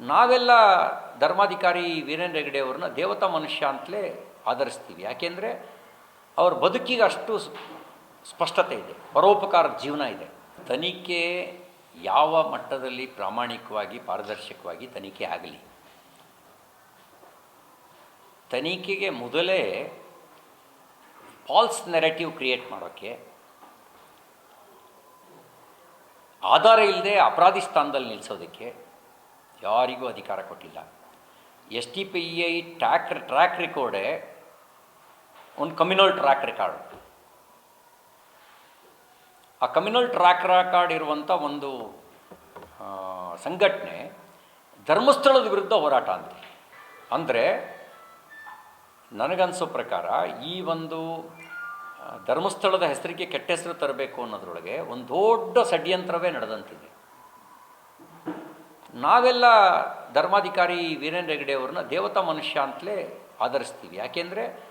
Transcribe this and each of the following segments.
ನಾವೆಲ್ಲ ಧರ್ಮಾಧಿಕಾರಿ ವೀರೇಂದ್ರ ಹೆಗಡೆ ಅವ್ರನ್ನ ದೇವತಾ ಮನುಷ್ಯ ಅಂತಲೇ ಆಧರಿಸ್ತೀವಿ. ಯಾಕೆಂದರೆ ಅವ್ರ ಬದುಕಿಗೆ ಅಷ್ಟು ಸ್ಪಷ್ಟತೆ ಇದೆ. ಪರೋಪಕಾರದ ಜೀವನ ಇದೆ. ತನಿಖೆ ಯಾವ ಮಟ್ಟದಲ್ಲಿ ಪ್ರಾಮಾಣಿಕವಾಗಿ, ಪಾರದರ್ಶಕವಾಗಿ ತನಿಖೆ ಆಗಲಿ. ತನಿಖೆಗೆ ಮೊದಲೇ ಫಾಲ್ಸ್ ನೆರೆಟಿವ್ ಕ್ರಿಯೇಟ್ ಮಾಡೋಕ್ಕೆ ಆಧಾರ ಇಲ್ಲದೆ ಅಪರಾಧಿ ಸ್ಥಾನದಲ್ಲಿ ನಿಲ್ಲಿಸೋದಕ್ಕೆ ಯಾರಿಗೂ ಅಧಿಕಾರ ಕೊಟ್ಟಿಲ್ಲ. S T P I track track ರೆಕಾರ್ಡೇ ಒಂದು ಕಮ್ಯುನಲ್ ಟ್ರ್ಯಾಕ್ ರೆಕಾರ್ಡ್ ಆ ಕಮ್ಯುನಲ್ ಟ್ರ್ಯಾಕ್ ರೆಕಾರ್ಡ್ ಇರುವಂಥ ಒಂದು ಸಂಘಟನೆ ಧರ್ಮಸ್ಥಳದ ವಿರುದ್ಧ ಹೋರಾಟ ಅಂತ. ಅಂದರೆ ನನಗನ್ಸೋ ಪ್ರಕಾರ ಈ ಒಂದು ಧರ್ಮಸ್ಥಳದ ಹೆಸರಿಗೆ ಕೆಟ್ಟ ಹೆಸರು ತರಬೇಕು ಅನ್ನೋದ್ರೊಳಗೆ ಒಂದು ದೊಡ್ಡ ಷಡ್ಯಂತ್ರವೇ ನಡೆದಂತಿದೆ. ನಾವೆಲ್ಲ ಧರ್ಮಾಧಿಕಾರಿ ವೀರೇಂದ್ರ ಹೆಗಡೆ ಅವ್ರನ್ನ ದೇವತಾ ಮನುಷ್ಯ ಅಂತಲೇ ಆಧರಿಸ್ತೀವಿ. ಯಾಕೆಂದರೆ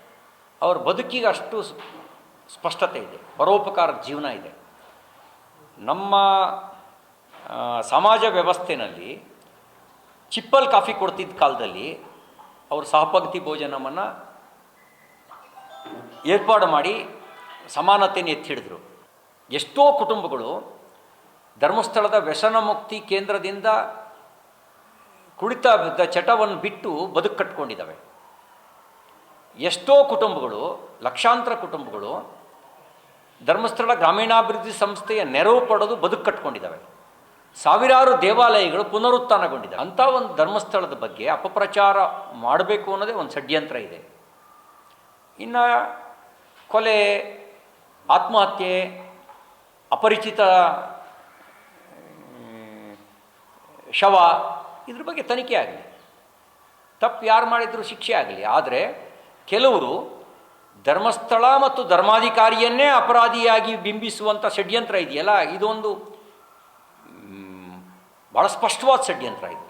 ಅವ್ರ ಬದುಕಿಗೆ ಅಷ್ಟು ಸ್ಪಷ್ಟತೆ ಇದೆ. ಪರೋಪಕಾರ ಜೀವನ ಇದೆ. ನಮ್ಮ ಸಮಾಜ ವ್ಯವಸ್ಥೆಯಲ್ಲಿ ಚಿಪ್ಪಲ್ ಕಾಫಿ ಕೊಡ್ತಿದ್ದ ಕಾಲದಲ್ಲಿ ಅವರು ಸಹಪಂಕ್ತಿ ಭೋಜನವನ್ನು ಏರ್ಪಾಡು ಮಾಡಿ ಸಮಾನತೆಯನ್ನು ಎತ್ತಿ ಹಿಡಿದ್ರು ಎಷ್ಟೋ ಕುಟುಂಬಗಳು ಧರ್ಮಸ್ಥಳದ ವ್ಯಸನ ಮುಕ್ತಿ ಕೇಂದ್ರದಿಂದ ಕುಡಿತ ಚಟವನ್ನು ಬಿಟ್ಟು ಬದುಕು ಕಟ್ಕೊಂಡಿದ್ದಾವೆ ಎಷ್ಟೋ ಕುಟುಂಬಗಳು, ಲಕ್ಷಾಂತರ ಕುಟುಂಬಗಳು, ಧರ್ಮಸ್ಥಳ ಗ್ರಾಮೀಣಾಭಿವೃದ್ಧಿ ಸಂಸ್ಥೆಯ ನೆರವು ಪಡೆದು ಬದುಕು ಕಟ್ಕೊಂಡಿದ್ದಾವೆ ಸಾವಿರಾರು ದೇವಾಲಯಗಳು ಪುನರುತ್ಥಾನಗೊಂಡಿದೆ ಅಂಥ ಒಂದು ಧರ್ಮಸ್ಥಳದ ಬಗ್ಗೆ ಅಪಪ್ರಚಾರ ಮಾಡಬೇಕು ಅನ್ನೋದೇ ಒಂದು ಷಡ್ಯಂತ್ರ ಇದೆ. ಇನ್ನು ಕೊಲೆ, ಆತ್ಮಹತ್ಯೆ, ಅಪರಿಚಿತ ಶವ ಇದ್ರ ಬಗ್ಗೆ ತನಿಖೆ ಆಗಲಿ. ತಪ್ಪು ಯಾರು ಮಾಡಿದ್ರು ಶಿಕ್ಷೆ ಆಗಲಿ. ಆದರೆ ಕೆಲವರು ಧರ್ಮಸ್ಥಳ ಮತ್ತು ಧರ್ಮಾಧಿಕಾರಿಯನ್ನೇ ಅಪರಾಧಿಯಾಗಿ ಬಿಂಬಿಸುವಂಥ ಷಡ್ಯಂತ್ರ ಇದೆಯಲ್ಲ, ಇದೊಂದು ಭಾಳ ಸ್ಪಷ್ಟವಾದ ಷಡ್ಯಂತ್ರ ಇದು.